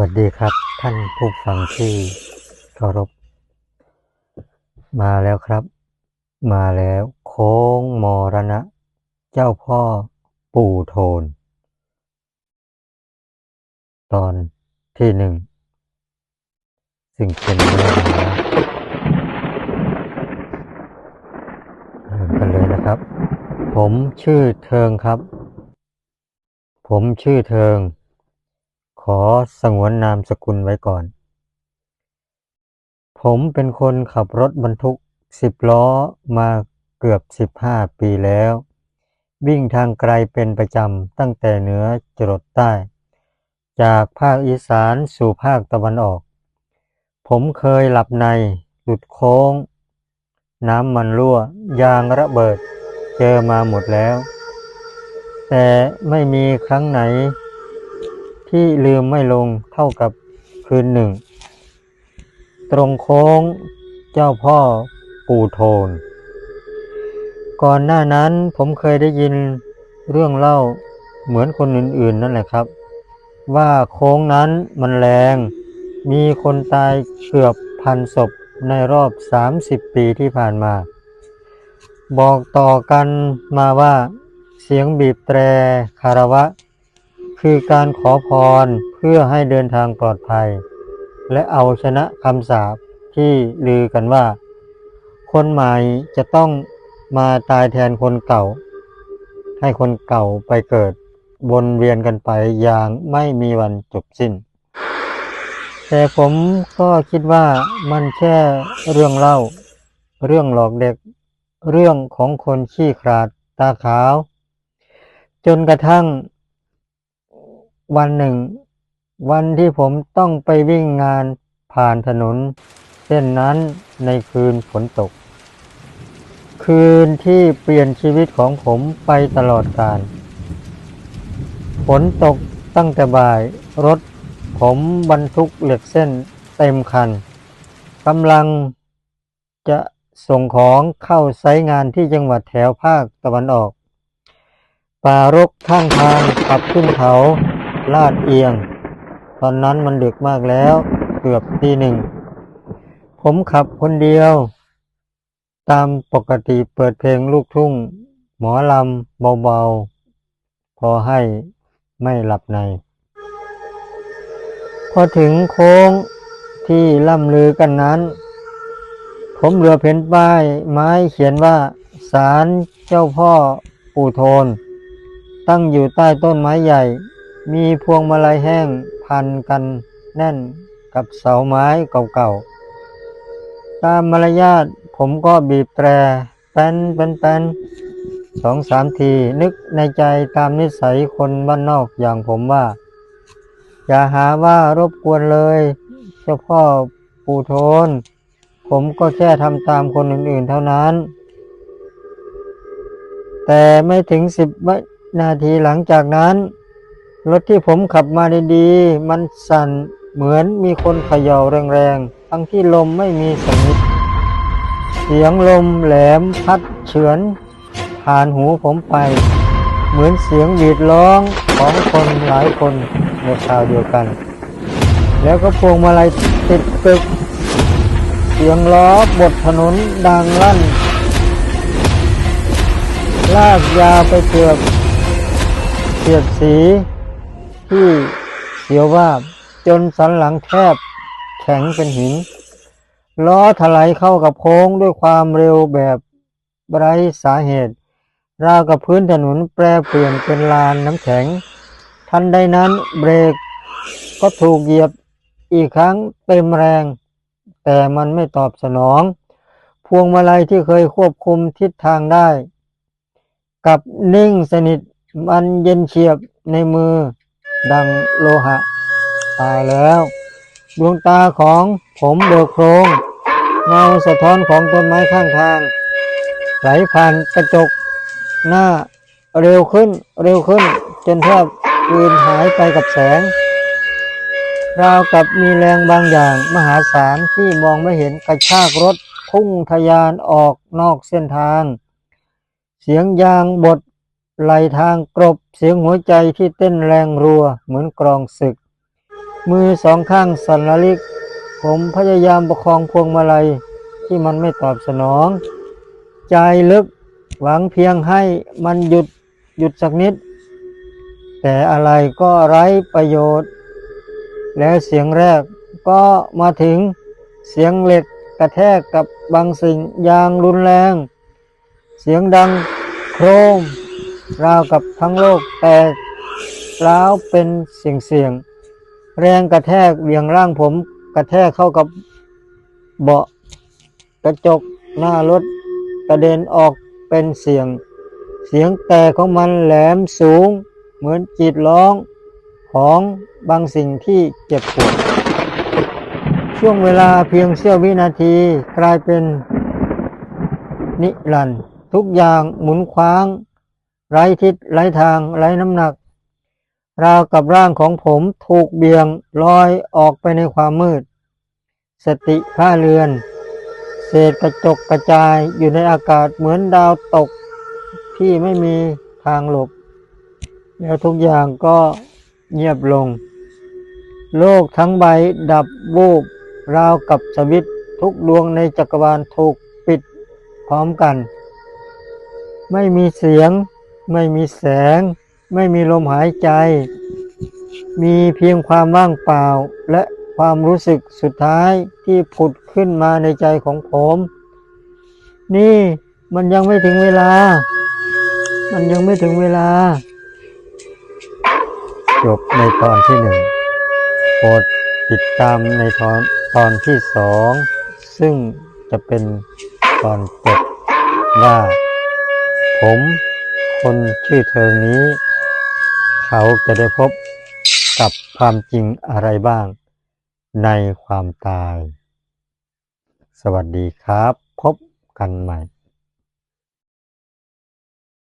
วัสดีครับท่านผู้ฟังที่เคารพ มาแล้วครับ มาแล้วโค้งมรณะ เจ้าพ่อปู่โทน ตอนที่หนึ่งซึ่งเป็นเรื่องราวเริ่มกันเลยนะครับ ผมชื่อเทิงครับ ผมชื่อเทิง ขอสงวนนามสกุลไว้ก่อน ผมเป็นคนขับรถบรรทุกสิบล้อมาเกือบสิบห้าปีแล้ว วิ่งทางไกลเป็นประจำตั้งแต่เหนือจรดใต้ จากภาคอีสานสู่ภาคตะวันออก ผมเคยหลับใน หลุดโค้ง น้ำมันรั่ว ยางระเบิด เจอมาหมดแล้ว แต่ไม่มีครั้งไหน ที่ลืมไม่ลงเท่ากับคืนหนึ่ง ตรงโค้งเจ้าพ่อปู่โทน ก่อนหน้านั้นผมเคยได้ยินเรื่องเล่าเหมือนคนอื่นๆนั่นแหละครับ ว่าโค้งนั้นมันแรง มีคนตายเกือบพันศพในรอบ 30 ปีที่ผ่านมา บอกต่อกันมาว่าเสียงบีบแตรคารวะ คือการขอพรเพื่อให้เดินทางปลอดภัย และเอาชนะคำสาปที่ลือกันว่า คนใหม่จะต้องมาตายแทนคนเก่า ให้คนเก่าไปเกิดวนเวียนกันไปอย่างไม่มีวันจบสิ้น แต่ผมก็คิดว่ามันแค่เรื่องเล่า เรื่องหลอกเด็ก เรื่องของคนขี้ขลาดตาขาว จนกระทั่ง วันหนึ่ง วันที่ผมต้องไปวิ่งงานผ่านถนน เส้นนั้นในคืนฝนตก คืนที่เปลี่ยนชีวิตของผมไปตลอดกาลฝนตกตั้งแต่บ่ายรถผมบรรทุกเหล็กเส้นเต็มคันกำลังจะส่งของเข้าไซงานที่จังหวัดแถวภาคตะวันออก ป่ารกข้างทางขับขึ้นเขา ลาดเอียง ตอนนั้นมันดึกมากแล้ว เกือบตีหนึ่ง ผมขับคนเดียว ตามปกติเปิดเพลงลูกทุ่ง หมอลำเบาๆ พอให้ไม่หลับใน พอถึงโค้งที่ล่ำลือกันนั้น ผมเหลือเห็นป้ายไม้เขียนว่าศาลเจ้าพ่อปู่โทน ตั้งอยู่ใต้ต้นไม้ใหญ่ มีพวงมาลัยแห้งพันกันแน่นกับเสาไม้เก่าๆ ตามมารยาทผมก็บีบแตรแป้นแป้นแป้นสองสามทีนึกในใจตามนิสัยคนบ้านนอกอย่างผมว่า อย่าหาว่ารบกวนเลยเจ้าพ่อปู่โทน ผมก็แค่ทำตามคนอื่นๆเท่านั้น แต่ไม่ถึงสิบวินาทีหลังจากนั้น รถที่ผมขับมาดีๆ มันสั่นเหมือนมีคนเขย่าแรงๆ ทั้งที่ลมไม่มีสักนิดเสียงลมแหลมพัดเฉือนผ่านหูผมไป เหมือนเสียงหวีดร้องของคนหลายคนในคราวเดียวกัน แล้วก็พวงมาลัยติดปึก เสียงล้อบดถนนดังลั่น ลากยาวไปเกือบเสียดสี ที่เสียวว่าจนสันหลังแทบแข็งเป็นหิน ล้อถลายเข้ากับโค้งด้วยความเร็วแบบไร้สาเหตุ ราวกับพื้นถนนแปรเปลี่ยนเป็นลานน้ำแข็ง ทันใดนั้นเบรกก็ถูกเหยียบอีกครั้งเต็มแรง แต่มันไม่ตอบสนอง พวงมาลัยที่เคยควบคุมทิศทางได้ กับนิ่งสนิทมันเย็นเฉียบในมือ ดังโลหะ ตายแล้ว ดวงตาของผมเบิกโพรงเงาสะท้อนของต้นไม้ข้างทาง ไหลผ่านกระจกหน้าเร็วขึ้นเร็วขึ้น จนแทบลืนหายไปกับแสง ราวกับมีแรงบางอย่างมหาศาลที่มองไม่เห็นกระชากรถพุ่งทะยานออกนอกเส้นทาง เสียงยางบด ไหลทางกรบเสียงหัวใจที่เต้นแรงรัวเหมือนกรองศึก มือสองข้างสั่นระลิก ผมพยายามประคองพวงมาลัยที่มันไม่ตอบสนอง ใจลึกหวังเพียงให้มันหยุดหยุดสักนิด แต่อะไรก็ไร้ประโยชน์ แล้วเสียงแรกก็มาถึงเสียงเหล็กกระแทกกับบางสิ่งอย่างรุนแรง เสียงดังโครม ราวกับทั้งโลกแตกร้าวเป็นเสียงเสียง แรงกระแทกเหวี่ยงร่างผม กระแทกเข้ากับเบาะกระจกหน้ารถกระเด็นออกเป็นเสียง เสียงแตกของมันแหลมสูง เหมือนจีดร้องของบางสิ่งที่เจ็บปวด ช่วงเวลาเพียงเสี้ยววินาทีกลายเป็นนิรันด์ทุกอย่างหมุนคว้าง ไร้ทิศไร้ทางไร้น้ำหนัก ราวกับร่างของผมถูกเบี่ยงลอยออกไปในความมืด สติผ้าเรือน เศษกระจกกระจายอยู่ในอากาศเหมือนดาวตกที่ไม่มีทางหลบ แล้วทุกอย่างก็เงียบลง โลกทั้งใบดับวูบราวกับสวิตทุกดวงในจักรวาลถูกปิดพร้อมกัน ไม่มีเสียง ไม่มีแสง ไม่มีลมหายใจ มีเพียงความว่างเปล่า และความรู้สึกสุดท้ายที่ผุดขึ้นมาในใจของผม นี่มันยังไม่ถึงเวลา มันยังไม่ถึงเวลา จบในตอนที่หนึ่งโปรดติดตามในตอนตอนที่สอง ซึ่งจะเป็นตอนจบว่าผม คนชื่อเทิงนี้ เขาจะได้พบกับความจริงอะไรบ้าง ในความตาย สวัสดีครับ พบกันใหม่